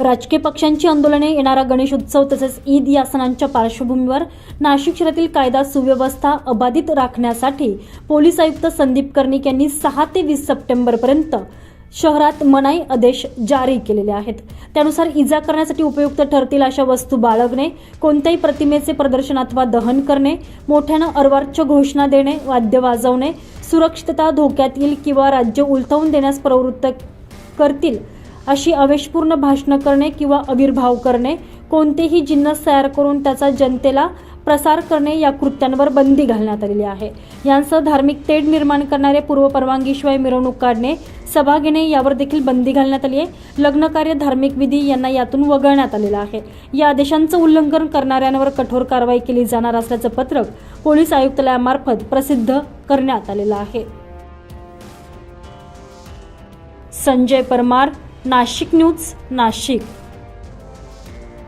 राजकीय पक्षांची आंदोलने येणारा गणेशोत्सव तसेच ईद या सणांच्या पार्श्वभूमीवर नाशिक शहरातील कायदा सुव्यवस्था अबाधित राखण्यासाठी पोलीस आयुक्त संदीप कर्णिक यांनी सहा ते वीस सप्टेंबरपर्यंत शहरात मनाई आदेश जारी केलेले आहेत. त्यानुसार इजा करण्यासाठी उपयुक्त ठरतील अशा वस्तू बाळगणे कोणत्याही प्रतिमेचे प्रदर्शन अथवा दहन करणे मोठ्यानं अर्वाच्य घोषणा देणे वाद्य वाजवणे सुरक्षितता धोक्यात येईल किंवा राज्य उलथवून देण्यास प्रवृत्त करतील अशी आवेशपूर्ण भाषणं करणे किंवा आविर्भाव करणे कोणतेही जिन्नस तयार करून त्याचा जनतेला प्रसार करणे या कृत्यांवर बंदी घालण्यात आलेली आहे. यांसह धार्मिक तेढ निर्माण करणारे पूर्वपरवानगीशिवाय मिरवणूक काढणे सभा घेणे यावर देखील बंदी घालण्यात आली आहे. लग्नकार्य धार्मिक विधी यांना यातून वगळण्यात आलेलं आहे. या आदेशांचं उल्लंघन करणाऱ्यांवर कठोर कारवाई केली जाणार असल्याचं पत्रक पोलीस आयुक्तालयामार्फत प्रसिद्ध करण्यात आलेलं आहे. संजय परमार नाशिक न्यूज नाशिक.